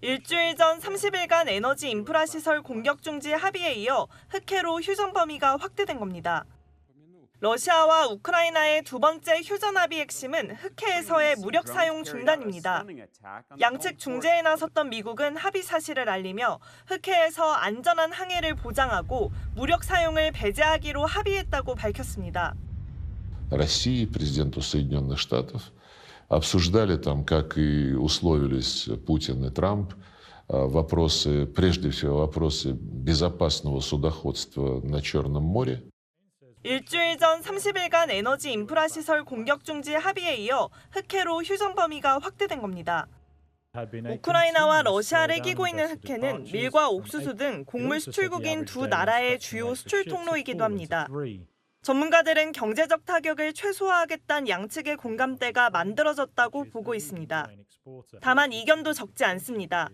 일주일 전 30일간 에너지 인프라 시설 공격 중지 합의에 이어 흑해로 휴전 범위가 확대된 겁니다. 러시아와 우크라이나의 두 번째 휴전 합의 핵심은 흑해에서의 무력 사용 중단입니다. 양측 중재에 나섰던 미국은 합의 사실을 알리며 흑해에서 안전한 항해를 보장하고 무력 사용을 배제하기로 합의했다고 밝혔습니다. России, президенту Соединенных Штатов, обсуждали там, как и условились Путин и Трамп, а, вопросы, прежде всего, вопросы безопасного судоходства на Черном море. 일주일 전 30일간 에너지 인프라 시설 공격 중지 합의에 이어 흑해로 휴전 범위가 확대된 겁니다. 우크라이나와 러시아를 끼고 있는 흑해는 밀과 옥수수 등 곡물 수출국인 두 나라의 주요 수출 통로이기도 합니다. 전문가들은 경제적 타격을 최소화하겠다는 양측의 공감대가 만들어졌다고 보고 있습니다. 다만 이견도 적지 않습니다.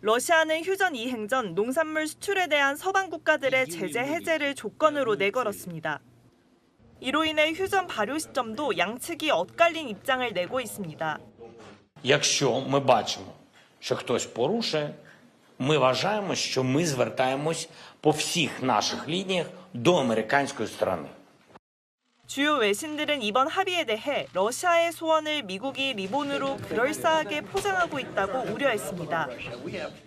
러시아는 휴전 이행 전 농산물 수출에 대한 서방 국가들의 제재 해제를 조건으로 내걸었습니다. 이로 인해 휴전 발효 시점도 양측이 엇갈린 입장을 내고 있습니다. Якщо ми бачимо, що хтось порушує, ми вважаємо, що ми звертаємось по всіх наших лініях до американської сторони. 주요 외신들은 이번 합의에 대해 러시아의 소원을 미국이 리본으로 그럴싸하게 포장하고 있다고 우려했습니다.